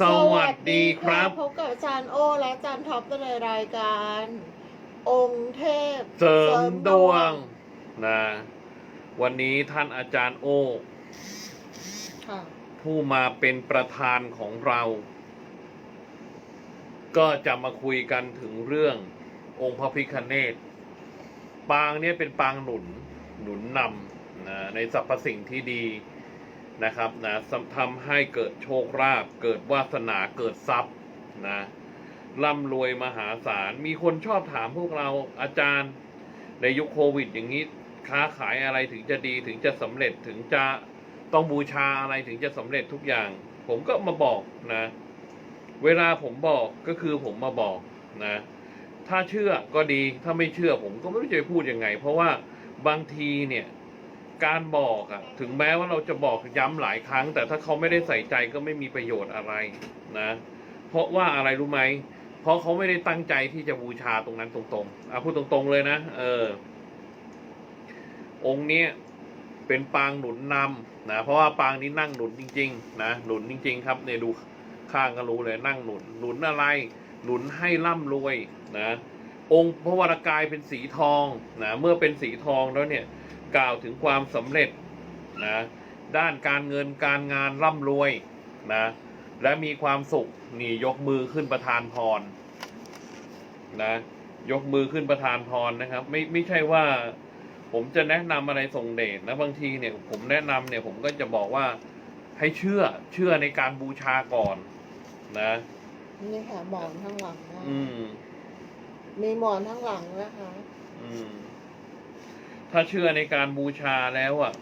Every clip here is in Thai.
สวัสดีครับ พบกับอาจารย์โอและอาจารย์ท็อปในรายการ องค์เทพ เสริมดวงนะวันนี้ท่านอาจารย์โอค่ะผู้มาเป็นประธานของเรา ก็จะมาคุยกันถึงเรื่ององค์พระพิคเนตปางเนี่ยเป็นปางหนุนหนุนนำนะในสรรพสิ่งที่ดี นะครับนะทำให้เกิดโชคลาภเกิดวาสนาเกิดทรัพย์นะร่ำรวยมหาศาล มีคนชอบถามพวกเราอาจารย์ในยุคโควิด อย่างนี้ค้าขายอะไรถึงจะดีถึงจะสำเร็จถึงจะต้องบูชาอะไรถึงจะสำเร็จทุกอย่าง ผมก็มาบอกนะ เวลาผมบอกก็คือผมมาบอกนะ ถ้าเชื่อก็ดีถ้าไม่เชื่อผมก็ไม่รู้จะพูดยังไง เพราะว่าบางทีเนี่ย การบอกอะถึงแม้ว่าเราจะบอกย้ำหลายครั้ง แต่ถ้าเขาไม่ได้ใส่ใจก็ไม่มีประโยชน์อะไรนะ เพราะว่าอะไรรู้ไหมเพราะเขาไม่ได้ตั้งใจที่จะบูชาตรงนั้นตรงๆอะพูดตรงๆเลยนะเออ องค์เนี้ยเป็นปางหนุนนำนะเพราะว่าปางนี้นั่งหนุนจริง ๆ นะหนุนจริง ๆ ครับเนี่ยดูข้างก็รู้เลยนั่งหนุนหนุนอะไร หนุนให้ร่ำรวยนะ องค์พระวรากายเป็นสีทองนะเมื่อเป็นสีทองแล้วเนี่ย กล่าวถึงความสำเร็จนะด้านการเงินการงานร่ำรวยนะและมีความสุขนี่ยกมือขึ้นประทานพรนะยกมือขึ้นประทานพรนะครับ ไม่ไม่ใช่ว่า ผมจะแนะนำอะไรส่งเดชนะบางทีเนี่ยผมแนะนำเนี่ยผมก็จะบอกว่าให้เชื่อเชื่อในการบูชาก่อนนะนี่ค่ะหมอนข้างหลังนะอืมมีหมอนข้างหลังนะคะ อืม ถ้าเชื่อในการบูชาแล้วอะ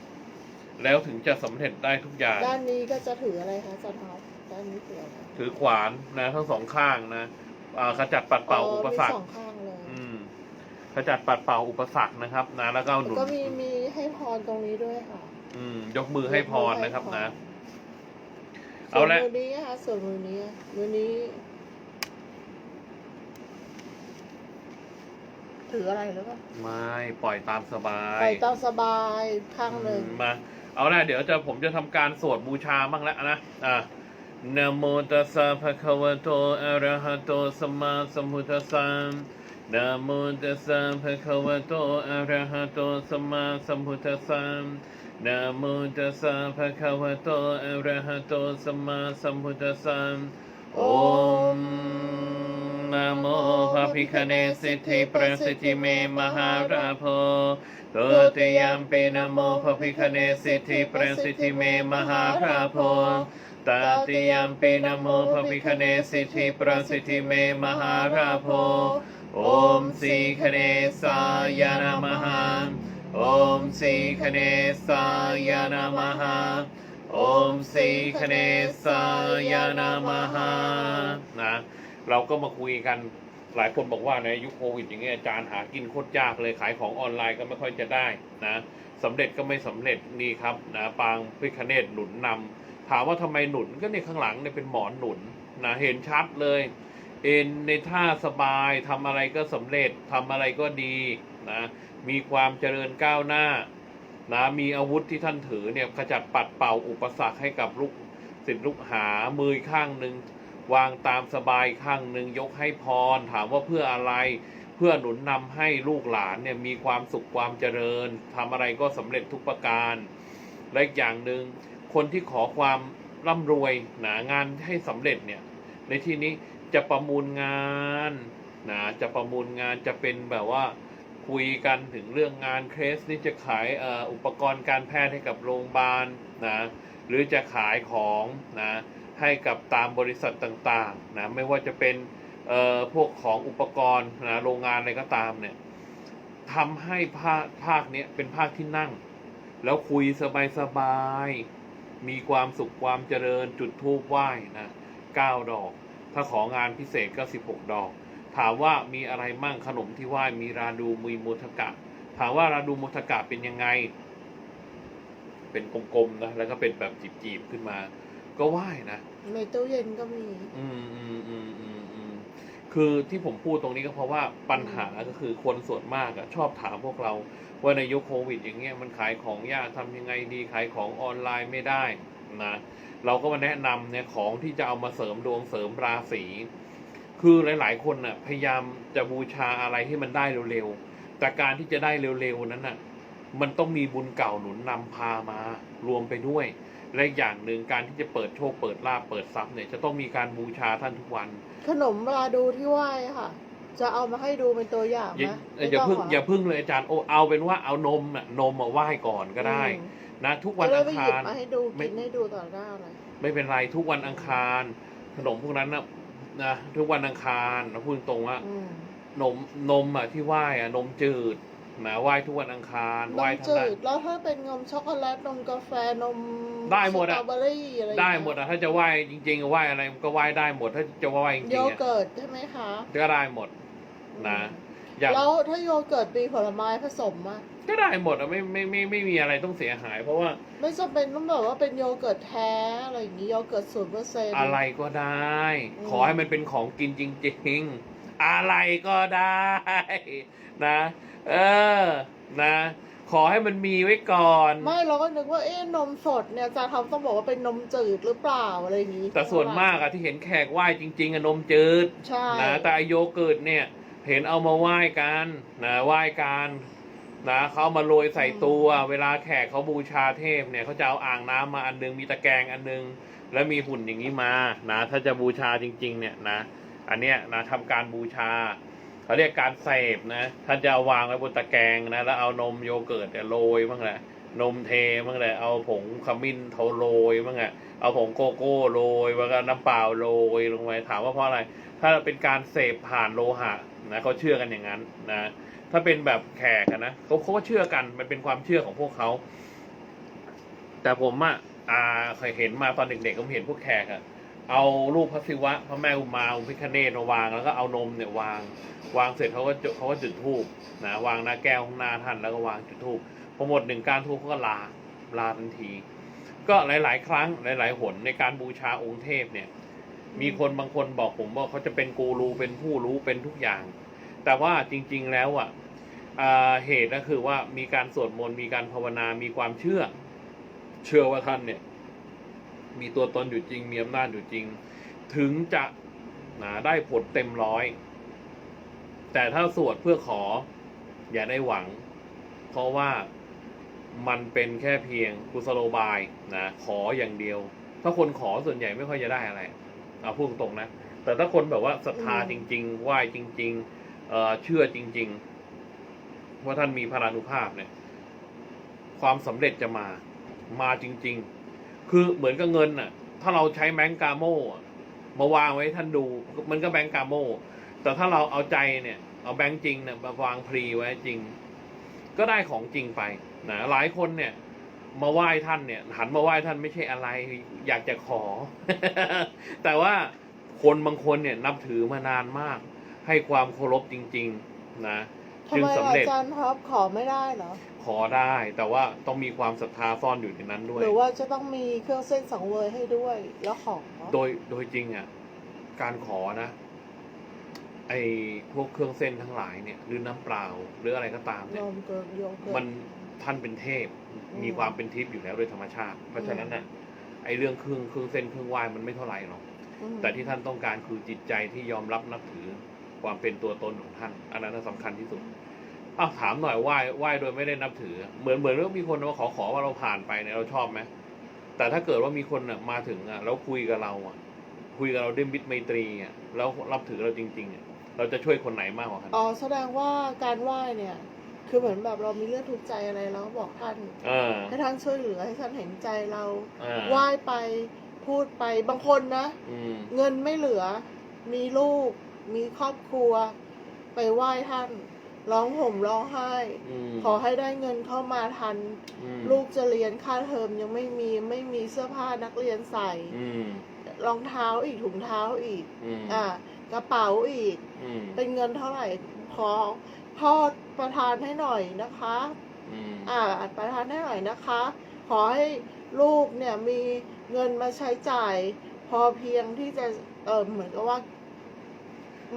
แล้วถึงจะสำเร็จได้ทุกอย่าง ด้านนี้ก็จะถืออะไรคะอาจารย์ท็อปด้านนี้ถืออะไรถือขวานนะ ทั้งสองข้างนะอ่าขจัดปัดเป่าอุปสรรมีคสองข้างเลยอืมขจัดปัดเป่าอุปสรรคนะครับ นะ แล้วก็หแล้วนุนก็มีมีให้พรตรงนี้ด้วยค่ะอืม ยกมือให้พรนะครับนะส่เอาวนละมือนี้นะคะส่วนมือนี้มือนี้ ถืออะไรหรือเปล่าไม่ปล่อยตามสบายไปตามสบายข้างหนึ่งอืมมา เอาละเดี๋ยวจะผมจะทำการสวดบูชาบ้างแล้วนะอะนะโมตัสสะภะคะวะโตอะระหะโตสัมมาสัมพุทธัสสะนะโมตัสสะภะคะวะโตอะระหะโตสัมมาสัมพุทธัสสะนะโมตัสสะภะคะวะโตอะระหะโตสัมมาสัมพุทธัสสะโอม นะโมพระพิคเนสิทธิประสิทธิเมมหาราโพตุติยมปินะโมภะพิคเนสิทธิประสิทธิเมมหาราโพตติยมปินะโมภะพิคเนสิทธิประสิทธิเมมหาราโพโอมสีคเนสายานามหาโอมสีคเนสายานามหาโอมสีคเนสายานามหานะ เราก็มาคุยกันหลายคนบอกว่าในยุคโควิดอย่างเงี้ยอาจารย์หากินโคตรยากเลยขายของออนไลน์ก็ไม่ค่อยจะได้นะสำเร็จก็ไม่สำเร็จนี่ครับนะปางพิคเนตหนุนนำถามว่าทำไมหนุนก็เนี่ยข้างหลังเนี่ยเป็นหมอนหนุนนะเห็นชัดเลย เอ็นในท่าสบายทำอะไรก็สำเร็จทำอะไรก็ดีนะมีความเจริญก้าวหน้านะมีอาวุธที่ท่านถือเนี่ยขจัดปัดเป่าอุปสรรคให้กับลูกศิษย์ลูกหามือข้างหนึ่ง วางตามสบายข้างหนึ่งยกให้พร ถามว่าเพื่ออะไร เพื่อหนุนนำให้ลูกหลานเนี่ยมีความสุขความเจริญทำอะไรก็สำเร็จทุกประการ และอีกอย่างหนึ่งคนที่ขอความร่ำรวยหนางานให้สำเร็จเนี่ยในที่นี้จะประมูลงานนะจะประมูลงานจะเป็นแบบว่าคุยกันถึงเรื่องงานเคสนี่จะขายอออุปกรณ์การแพทย์ให้กับโรงพยาบาลนะหรือจะขายของนะ ให้กับตามบริษัทต่างๆนะไม่ว่าจะเป็นเอ่อพวกของอุปกรณ์นะโรงงานอะไรก็ตามเนี่ยทำให้ภาคภาคเนี้ยเป็นภาคที่นั่ง แล้วคุยสบายๆมีความสุขความเจริญจุดทูบไหว้นะเก้าดอก ถ้าของานพิเศษก็สิบหกดอก ถามว่ามีอะไรมั่งขนมที่ไหว้มีราดูมีโมทกะ ถามว่าราดูโมทกะเป็นยังไง เป็นกลมๆนะแล้วก็เป็นแบบจีบๆขึ้นมา ก็ไหว้นะในตู้เย็นก็มี อืมอืมอืมอืมอืมคือที่ผมพูดตรงนี้ก็เพราะว่าปัญหาก็คือคนส่วนมากอะชอบถามพวกเรา ว่าในยุคโควิด อย่างเงี้ยมันขายของยากทำยังไงดีขายของออนไลน์ไม่ได้นะเราก็มาแนะนำเนี่ยของที่จะเอามาเสริมดวงเสริมราศีคือหลาย ๆ คนน่ะพยายามจะบูชาอะไรที่มันได้เร็วๆแต่การที่จะได้เร็วๆนั้นน่ะ มันต้องมีบุญเก่าหนุนนำพามารวมไปด้วย และอีกอย่างหนึ่งการที่จะเปิดโชคเปิดลาภเปิดทรัพย์เนี่ยจะต้องมีการบูชาท่านทุกวัน ขนมปลาดูที่ไหว้ค่ะ จะเอามาให้ดูเป็นตัวอย่างอย่านะอย่าเพิ่งไม่ต้อย่าเพิ่งเลยอาจารย์โอเอาเป็นว่าเอานมน่ะนมมาไหว้ก่อนก็ได้อืมนะทุกวันจะได้อังไปหคายิบรมาให้ดูไม่ กินให้ดูต่อหน้าเลยไม่เป็นไรทุกวันอังคาร ขนมพวกนั้นนะนะทุกวันอังคารนะพูดตรงว่า อืมนมนมอะที่ไหว้อะนมจืด นะไหว้ทุกวันอังคารนไหว้มท่านจืได้ดแล้วถ้าเป็นนมช็อกโกแลตนมกาแฟนมได้หมดอะสตรอเบอรี่อะไรอย่างได้เงี้ยหมดอะถ้าจะไหว้จริงๆอะไหว้อะไรก็ไหว้ได้หมด ถ้าจะไหว้จริโยงๆอะเกิร์ตใช่ไหมคะก็ได้หมดนะอย่างแล้วถ้าโยเกิร์ตมีผลไม้ผสมอะก็ได้หมดอะไม่ไม่ไม่ไม่มีอะไรต้องเสียหาย เพราะว่าไม่จำเป็นต้องแบบว่าเป็นโยเกิร์ตแท้อะไรอย่างงี้โยเกิร์ตศูนย์เปอร์เซ็นต์ อะไรก็ได้ อืม ขอให้มันเป็นของกินจริงๆ อะไรก็ได้นะ เออ นะ ขอให้มันมีไว้ก่อน ไม่เราก็นึกว่าเอ๊ะนมสดเนี่ยจะทำต้องบอกว่าเป็นนมจืดหรือเปล่าอะไรอย่างงี้แต่ส่วนมากอะที่เห็นแขกไหว้จริง ๆอะนมจืดใช่นะแต่ไอโยเกิร์ตเนี่ย เห็นเอามาไหว้กันนะไหว้กันนะเขาเอามาโรยใส่ตัวเวลาแขกเขาบูชาเทพเนี่ยเขาจะเอาอ่างน้ำมาอันนึงมีตะแกรงอันนึง แล้วมีหุ่นอย่างนี้มานะ ถ้าจะบูชาจริง ๆ เนี่ยนะ อันเนี้ยนะทำการบูชาเขาเรียกการเสพนะท่านจะาวางไว้บนตะแกรงนะแล้วเอานมโยเกิร์ตโรยบ้างแหละนมเทบ้างแหละเอาผงขมิ้นเทาโรยบ้างแหละเอาผงโกโก้โรยแล้วก็น้ำเปล่าโรยลงไปถามว่าเพราะอะไร ถ้าเป็นการเสพผ่านโลหะนะเขาเชื่อกันอย่างนั้นนะถ้าเป็นแบบแขกนะเขาเขาก็เชื่อกันมันเป็นความเชื่อของพวกเขาแต่ผมอะอ่าเคยเห็นมาตอนเด็กๆผมเห็นพวกแขกอะ เอารูปพระศิวะพระแม่อุมาอุพิคเนตมาวาง แล้วก็เอานมเนี่ยวาง วางเสร็จเขาก็จุเขาก็จุดธูปนะวางหน้าแก้วข้างหน้าท่านแล้วก็วางจุดธูปพอหมดหนึ่งการธูปเขาก็ลาลาทันที ก็หลาย ๆ ครั้งหลาย ๆ หนในการบูชาองค์เทพเนี่ย มีคนบางคนบอกผมว่าเขาจะเป็นกูรูเป็นผู้รู้เป็นทุกอย่าง แต่ว่าจริง ๆ แล้วอะเหตุก็คือว่ามีการสวดมนต์มีการภาวนา มีความเชื่อ เชื่อว่าท่านเนี่ย มีตัวตนอยู่จริง มีอำนาจอยู่จริง ถึงจะนะได้ผลเต็มร้อย แต่ถ้าสวดเพื่อขออย่าได้หวัง เพราะว่ามันเป็นแค่เพียงกุศโลบายนะขออย่างเดียว ถ้าคนขอส่วนใหญ่ไม่ค่อยจะได้อะไรเอาพูดตรงๆนะ แต่ถ้าคนแบบว่าศรัทธาจริง ๆ ไหว้จริงๆเอ่อเชื่อจริง ๆ ว่าท่านมีพลานุภาพเนี่ย ความสำเร็จจะมามาจริง ๆ คือเหมือนกับเงินน่ะ ถ้าเราใช้แบงก์กาโม่มาวางไว้ท่านดู มันก็แบงก์กาโม่แต่ถ้าเราเอาใจเนี่ย เอาแบงก์จริงเนี่ยมาวางพรีไว้จริง ก็ได้ของจริงไปนะหลายคนเนี่ย มาไหว้ท่านเนี่ย หันมาไหว้ท่านไม่ใช่อะไร อยากจะขอ แต่ว่าคนบางคนเนี่ยนับถือมานานมาก ให้ความเคารพจริง ๆ นะ จึงสำเร็จอาจารย์ท็อปขอไม่ได้เหรอ ขอได้ แต่ว่าต้องมีความศรัทธาซ่อนอยู่ในนั้นด้วย หรือว่าจะต้องมีเครื่องเส้นสังเวยให้ด้วย แล้วขอโดยโดยจริงอะการขอนะ ไอ้พวกเครื่องเส้นทั้งหลายเนี่ย หรือน้ำเปล่า หรืออะไรก็ตามนเนี่ยมเกินโยเกิร์ตมันท่านเป็นเทพมมีความเป็นทิพย์อยู่แล้วโดยธรรมชาติ เพราะฉะนั้นน่ะไอ้เรื่องเครื่องเครื่องเส้นเครื่องไหว้มันไม่เท่าไหร่หรอกอืม แต่ที่ท่านต้องการคือจิตใจที่ยอมรับนับถือความเป็นตัวตนของท่าน อันนั้นนะสำคัญที่สุด อ้าวถามหน่อยไหว้ไหว้โดยไม่ได้นับถือ เหมือนเหมือนว่ามีคนมาขอขอว่าเราผ่านไปเนี่ยเราชอบไหมแต่ถ้าเกิดว่ามีคนน่ะมาถึงอะแล้วคุยกับเราอะ คุยกับเราด้วยมิตรไมตรีอะแล้วรับถือเราจริงๆอะเราจะช่วยคนไหนมากกว่ากันอ๋อแสดงว่าการไหว้เนี่ย คือเหมือนแบบเรามีเรื่องทุกข์ใจอะไรเราก็บอกท่านเออ ให้ท่านช่วยเหลือให้ท่านเห็นใจเราเออไหว้ไปพูดไปบางคนนะ อืม เงินไม่เหลือ มีลูก มีครอบครัว ไปไหว้ท่าน ร้องห่มร้องไห้อืมขอให้ได้เงินเข้ามาทัน อืมลูกจะเรียนค่าเทอมยังไม่มีไม่มีเสื้อผ้านักเรียนใส่ อืมรองเท้าอีกถุงเท้าอีก อืมอะกระเป๋าอีก อืมเป็นเงินเท่าไหร่ขอพ่อประทานให้หน่อยนะคะ อืมอ่าประทานให้หน่อยนะคะ ขอให้ลูกเนี่ยมีเงินมาใช้จ่าย พอเพียงที่จะเออเหมือนกับว่า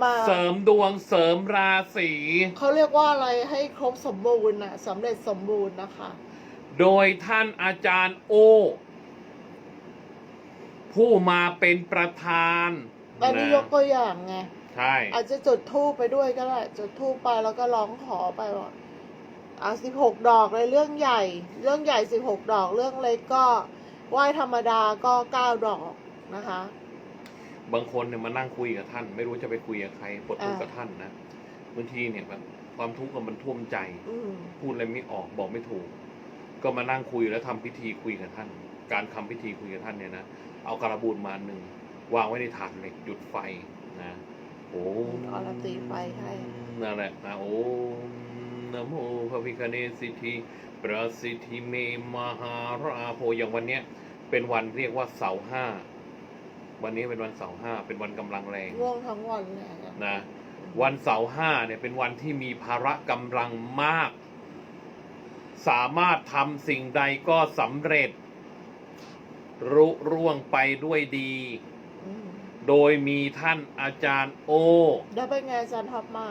มาเสริมดวงเสริมราศีเขาเรียกว่าอะไรให้ครบสมบูรณ์น่ะสำเร็จสมบูรณ์นะคะ โดยท่านอาจารย์โอ ผู้มาเป็นประธานอันนี้ะยกตัวอย่างไงใช่อาจจะจุดทูปไปด้วยก็ได้จุดทูปไปแล้วก็ร้องขอไปว่าอะสิบหกดอกเลยเรื่องใหญ่ เรื่องใหญ่สิบหกดอกเรื่องเล็กก็ไหว้ธรรมดาก็เก้าดอกนะคะ บางคนเนี่ยมานั่งคุยกับท่าน ไม่รู้จะไปคุยกับใครปลดทุกข์อ่ากับท่านนะบางทีเนี่ยแบบความทุกข์มันท่วมใจอืมพูดอะไรไม่ออกบอกไม่ถูก ก็มานั่งคุยแล้วทำพิธีคุยกับท่าน การทำพิธีคุยกับท่านเนี่ยนะเอาการบูนมาหนึ่งวางไว้ในถาดเหล็กหยุดไฟนะโอ้เอาละตีไฟให้นั่นแหละนะโอ้นะโมพระพิคเนศสิทธิประสิทธิเมมหาราโพอย่างวันเนี้ยเป็นวันเรียกว่าเสาร์ห้า วันนี้เป็นวันเสาร์ห้าเป็นวันกำลังแรงร่วงทั้งวันเลยอะนะ วันเสาร์ห้าเนี่ยเป็นวันที่มีภาระกำลังมาก สามารถทำสิ่งใดก็สำเร็จ รุร่วงไปด้วยดี อืมโดยมีท่านอาจารย์โอ แล้วเป็นไงอาจารย์ท็อปมา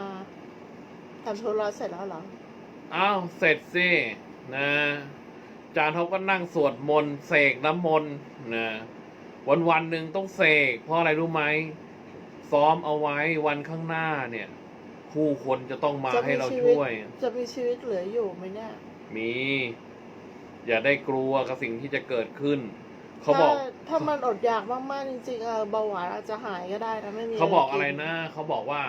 ทำธุระเสร็จแล้วเหรออ้าวเสร็จสินะอาจารย์เขาก็นั่งสวดมนต์เสกน้ำมนต์นะ วันวันๆหนึ่งต้องเสกเพราะอะไรรู้ไหมซ้อมเอาไว้วันข้างหน้าเนี่ย ผู้คนจะต้องมาจะให้มีเราชีวิตช่วย จะมีชีวิตเหลืออยู่ไหมเนี่ยมี อย่าได้กลัวกับสิ่งที่จะเกิดขึ้น เขาบอก ถ้ถ้ามันอดอยากมากๆจริงๆเออเบาหวานอาจจะหายก็ได้นะไม่มีเขาบอกกิอะไรนะเขาบอกว่า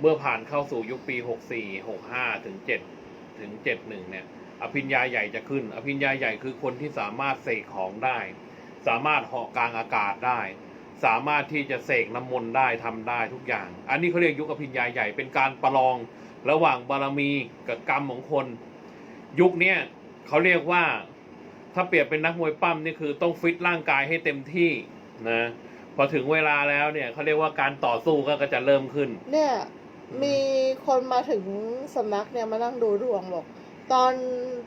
เมื่อผ่านเข้าสู่ยุคปีหกสี่หกห้าถึงเจ็ดถึงเจ็ดหนึ่งเนี่ย อภิญญาใหญ่จะขึ้น อภิญญาใหญ่คือคนที่สามารถเสกของได้ สามารถเหาะกลางอากาศได้ สามารถที่จะเสกน้ำมนต์ได้ทำได้ทุกอย่าง อันนี้เขาเรียกยุคอภิญญาใหญ่เป็นการประลองระหว่างบารมีกับกรรมของคน ยุคเนี้ยเขาเรียกว่าถ้าเปรียบเป็นนักมวยปั้มนี่คือต้องฟิตร่างกายให้เต็มที่นะพอถึงเวลาแล้วเนี่ยเขาเรียกว่าการต่อสู้ก็ก็จะเริ่มขึ้น เนี่ยมีคนมาถึงสำนักเนี่ยมานั่งดูดวงบอก ตอน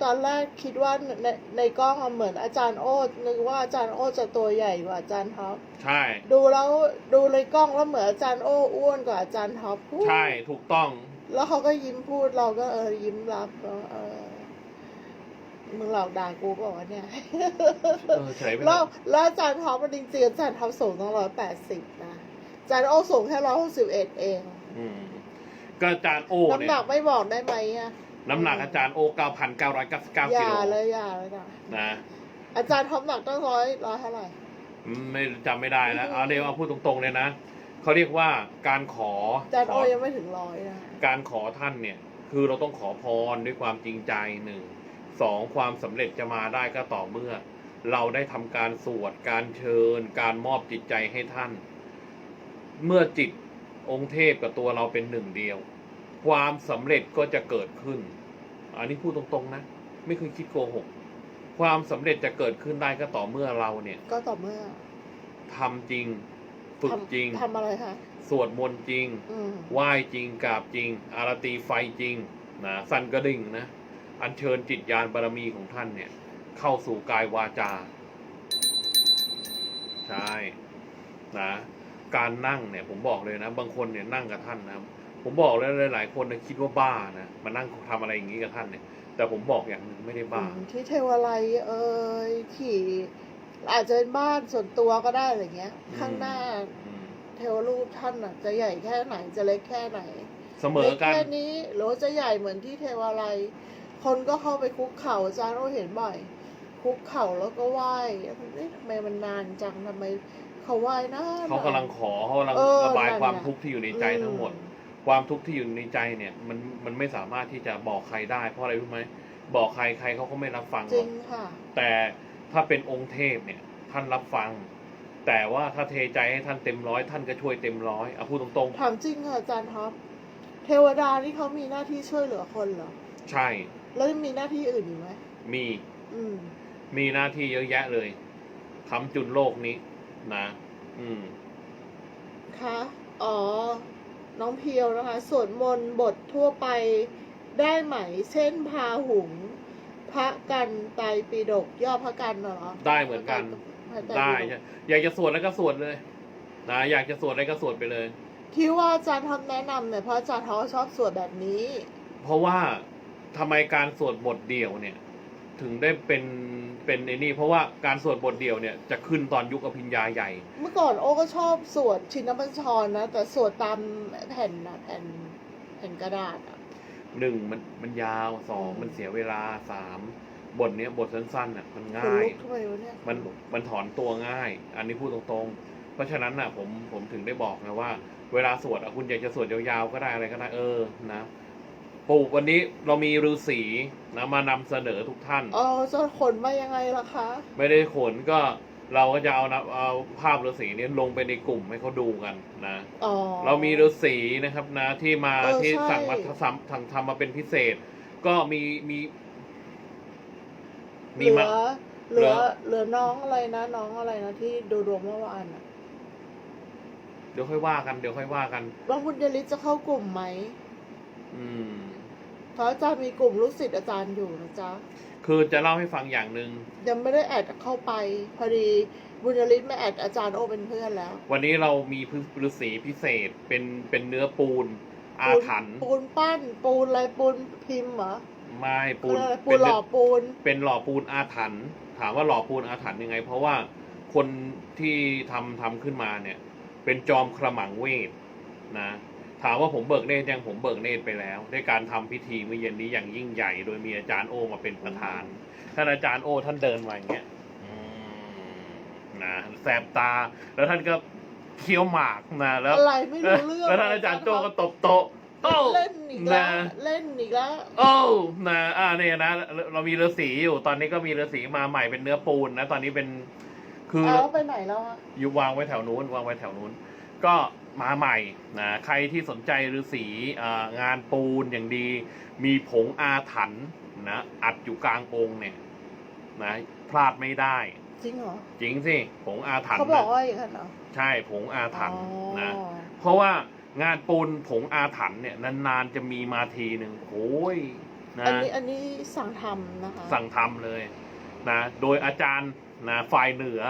ตอนแรกคิดว่าในในกล้องอะเหมือนอาจารย์โอ๊ตนึกว่าอาจารย์โอ๊ตจะตัวใหญ่กว่าอาจารย์ท็อปใช่ ดูแล้วดูในกล้องแล้วเหมือนอาจารย์โอ้อ้วนกว่าอาจารย์ท็อปใช่ถูกต้อง แล้วเขาก็ยิ้มพูดเราก็เออยิ้มรับแล้วเออมึงหลอกด่ากูบอกว่าวะเนี่ยเออเฉยไปเถแล้วอะแล้วอาจารย์ท็อปมันจริงๆอาจารย์ท็อปสูงต้องร้อยแปดสิบนะอาจารย์โอ้สูงแค่ร้อยหกสิบเอ็ดเองอืมก็อาจารย์โอน้ำเนี่หยนักไม่บอกได้ไหมอะ น้ำหนักอาจารย์โอเก้าพันเก้าร้อยเก้าสิบเก้าอกิย่าโลเลยอย่าเลยนะนะอาจารย์ท็อปหนักต้องร้อยร้อยเท่าไหร่ไม่จำไม่ได้แล้วเอาเดี๋ยวเอาพูดตรงๆเลยนะเขาเรียกว่าการขออาจารย์ขโอ้อยังไม่ถึงร้อยนะการขอท่านเนี่ย คือเราต้องขอพรด้วยความจริงใจหนึ่งสองความสำเร็จจะมาได้ก็ต่อเมื่อ เราได้ทำการสวดการเชิญ การมอบจิตใจให้ท่าน เมื่อจิตองค์เทพกับตัวเราเป็นหนึ่งเดียว ความสำเร็จก็จะเกิดขึ้น อันนี้พูดตรงๆนะ ไม่เคยคิดโกหก ความสำเร็จจะเกิดขึ้นได้ก็ต่อเมื่อเราเนี่ยก็ต่อเมื่อทำจริง ฝึกทำจริง ทำอะไรคะ สวดมนต์จริง อืมไหว้จริงกราบจริง อารตีไฟจริงนะสั่นกระดิ่งนะ อัญเชิญจิตญาณบารมีของท่านเนี่ย เข้าสู่กายวาจา ใช่ นะ การนั่งเนี่ยผมบอกเลยนะ บางคนเนี่ยนั่งกับท่านนะ ผมบอกเลยหลาย ๆ คนนะคิดว่าบ้านะมานั่งทำอะไรอย่างนี้กับท่านเนี่ย แต่ผมบอกอย่างหนึ่งไม่ได้บ้าอืมที่เทวาลัยเอ่ยที่อาจจะเป็นบ้านส่วนตัวก็ได้อะไรเงี้ยอืมข้างหน้าอืมเทวรูปท่านอะ จะใหญ่แค่ไหนจะเล็กแค่ไหน เสมอเล็กกันแค่นี้หรือว่าจะใหญ่เหมือนที่เทวาลัยคนก็เข้าไปคุกเข่าอาจารย์เราเห็นบ่อยคุกเข่าแล้วก็ไหว้เอ๊ะทำไมมันนานจังทำไมเขาไหว้นานเขากำลังขอเขากำลังเออระบายนั่นความน่ะทุกข์ที่อยู่ในใจทั้งหมดอื ความทุกข์ที่อยู่ในใจเนี่ยมันมันไม่สามารถที่จะบอกใครได้ เพราะอะไรรู้ไหมบอกใครใครเขาก็ไม่รับฟังหจรริอกงค่ะ แต่ถ้าเป็นองค์เทพเนี่ยท่านรับฟัง แต่ว่าถ้าเทใจให้ท่านเต็มร้อยท่านก็ช่วยเต็มร้อยเอาพูดตรงถามจริงค่ะอาจารย์ท็อปเทวดานี่เขามีหน้าที่ช่วยเหลือคนเหรอ ๆ ใช่แล้วมีหน้าที่อื่นอีกไหมมีอืม มีหน้าที่เยอะแยะเลยทำจุนโลกนี้นะ อืม คะ อ๋อ น้องเพียวนะคะสวดมนต์บททั่วไปได้ไหม เช่นพาหุง พระกันไตรปิฎกย่อพระกันเหรอได้เหมือนกัน พระไตรได้ปิฎกใช่อยากจะสวดแล้วก็สวดเลยนะอยากจะสวดอะไรก็สวดไปเลย ที่ว่าอาจารย์ท็อปแนะนำเนี่ยเพราะอาจารย์ท็อปชอบสวดแบบนี้ เพราะว่าทำไมการสวดบทเดียวเนี่ย ถึงได้เป็นเป็นไอ้นี่ เพราะว่าการสวดบทเดียวเนี่ยจะขึ้นตอนยุคอภิญญาใหญ่ เมื่อก่อนโอ้ก็ชอบสวดชินบัญชรนะ แต่สวดตามแผ่นนะแผ่นแผ่นกระดาษอะหนึ่งมันมันยาวสองอืมมันเสียเวลาสามบทเนี้ยบทสั้นๆน่ะมันขนง่าย ลุกทำไมวะเนี่ยมันมันถอนตัวง่าย อันนี้พูดตรงๆ เพราะฉะนั้นน่ะผมผมถึงได้บอกนะว่า เวลาสวดอะคุณอยากจะสวดยาวๆก็ได้อะไรก็ได้เออนะ ปู่วันนี้เรามีฤาษีนะมานำเสนอทุกท่าน เออจะขนมายังไงล่ะคะ ไม่ได้ขนก็เราก็จะเอานะเอาภาพฤาษีนี้ลงไปในกลุ่มให้เขาดูกันนะ อ๋อ เรามีฤาษีนะครับนะที่มาเออที่ใช่ สั่งมาทำทำทำมาเป็นพิเศษ ก็มีมี เหมีลืมา อเหลือ เหลือน้องอะไรนะ น้องอะไรนะที่ดูดวงเมื่อวานอะเดี๋ยวค่อยว่ากันเดี๋ยวค่อยว่ากัน ว่าคุณยลิศจะเข้ากลุ่มไหม อืมเพ ราะอาจารย์มีกลุ่มลูกศิษย์อาจารย์อยู่นะจ๊ะ คือจะเล่าให้ฟังอย่างหนึ่งยังไม่ได้แอดเข้าไป พอดีบุญยลิศไม่แอดอาจารย์โอเป็นเพื่อนแล้ว วันนี้เรามีฤาษีพิเศษเป็นเป็นเนื้อปูน อาถรรพ์ปูนปั้น ปูนอะไรปูนพิมพ์เหรอไม่ปูนคืออะไรปูเป็นหล่อปูน เป็นหล่อปูนอาถรรพ์ถามว่าหล่อปูนอาถรรพ์ยังไง เพราะว่าคนที่ทำทำขึ้นมาเนี่ย เป็นจอมขมังเวทนะ ถามว่าผมเบิกเนตรยังผมเบิกเนตรไปแล้วด้วยการทำพิธีเมื่อเย็นนี้อย่างยิ่งใหญ่ โดยมีอาจารย์โอมาเป็นประธานท่านอาจารย์โอท่านเดินมาอย่างเงี้ยอืมนะแสบตา แล้วท่านก็เคี้ยวหมากนะแล้วอะไรไม่รู้เรื่องแล้วท่านอาจารย์โจก็ตบโต๊ะโอ้เล่นอีกแล้วนะเล่นอีกแล้วโอ้นะอ่าเนี่ยนะเรามีฤาษีอยู่ ตอนนี้ก็มีฤาษีมาใหม่เป็นเนื้อปูนนะ ตอนนี้เป็น คือเอาไปไหนแล้วอะอยู่วางไว้แถวนู้นวางไว้แถวนู้น ก็ มาใหม่นะใครที่สนใจฤาษีอ่างานปูนอย่างดี มีผงอาถรรพ์นะอัดอยู่กลางองค์เนี่ยนะพลาดไม่ได้ จริงเหรอจริงสิผงอาถรรพ์เขาบอกนะว่าอย่างนั้นเหรอใช่ผงอาถรรพ์อ๋อนะเพราะว่างานปูนผงอาถรรพ์เนี่ยนานๆจะมีมาทีหนึ่งโอ้ยนะอันนี้อันนี้สั่งทำนะคะสั่งทำเลยนะโดยอาจารย์นะฝ่ายเหนือ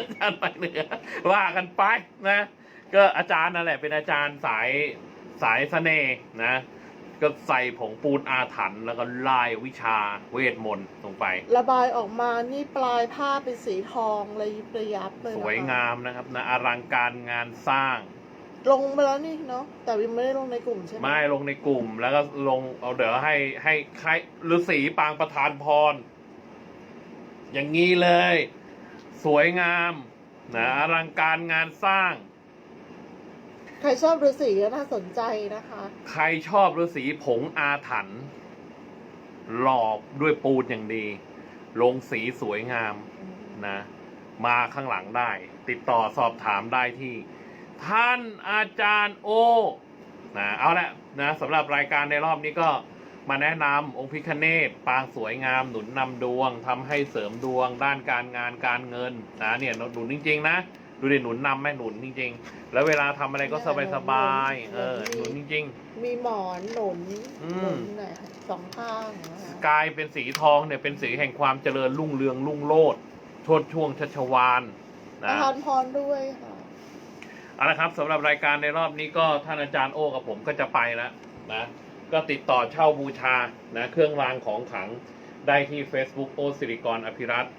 อาจารย์ฝ่ายเหนือว่ากันไปนะ ก็อาจารย์นั่นแหละเป็นอาจารย์สายสายเสน่ห์นะ ก็ใส่ผงปูนอาถรรพ์แล้วก็ลายวิชาเวทมนต์ลงไประบายออกมานี่ปลายผ้าเป็นสีทองเลยยิบระยับเลยสนะคะวยงามนะครับนะอลังการงานสร้าง ลงไปแล้วนี่เนาะแต่ยังไม่ได้ลงในกลุ่มใช่ไหมไม่ลงในกลุ่มแล้วก็ลงเอาเดี๋ยวให้ให้ใครฤาษีปางประธานพร อย่างนี้เลย สวยงามนะอลังการงานสร้าง ใครชอบฤาษีก็น่าสนใจนะคะ ใครชอบฤาษีผงอาถรรพ์หลอบด้วยปูนอย่างดี ลงสีสวยงามนะ มาข้างหลังได้ ติดต่อสอบถามได้ที่ ท่านอาจารย์โอนะเอาละนะสำหรับรายการในรอบนี้ก็มาแนะนำองค์พิคเนตปางสวยงามหนุนนำดวงทำให้เสริมดวงด้านการงานการเงินนะเนี่ยหนุนจริง ๆ นะ ดูดิหนุนนำไหมหนุนจริงๆ แล้วเวลาทำอะไรก็สบายๆเออหนุนจริงๆมีหมอนหนุนอืม หนุนไหนสองข้างนะคะกลายเป็นสีทองเนี่ยเป็นสีแห่งความเจริญรุ่งเรืองรุ่งโรจน์โชดช่วงชัชวานปนะระทานพรด้วยค่ะ เอาละครับสำหรับรายการในรอบนี้ก็ท่านอาจารย์โอ้กับผมก็จะไปแล้วนะก็ติดต่อเช่าบูชานะเครื่องรางของขลังได้ที่ Facebook โอสิริกรอภิรัตน์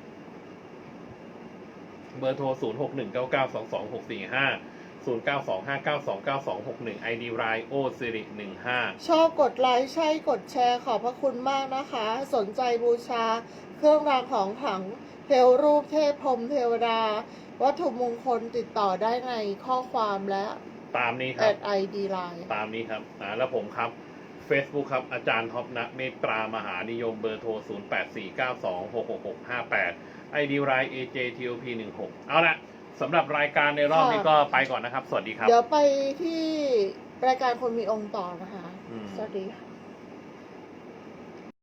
เบอร์โทร 0 6 1 9 9 2 2 6 4 5 0 9 2 5 9 2 9 2 6 1 ID รายโอสิริ15 ชอบกดไลค์ใช่กดแชร์ขอบพระคุณมากนะคะ สนใจบูชา เครื่องรางของขลังเทวรูปเทพพรหมเทวดา วัตถุมงคลติดต่อได้ในข้อความและตามนี้คแอรับ ดไอดีไลน์ตามนี้ครับอ่าแล้วผมครับ Facebook ครับ อาจารย์ท็อปนะเมตตามหานิยมเบอร์โทร 0849266658 ID ราย AJTOP16 เอาละสำหรับรายการในรอบนี้ก็ไปก่อนนะครับ สวัสดีครับ เดี๋ยวไปที่รายการคนมีองค์ต่อนะคะ อืม สวัสดีค่ะ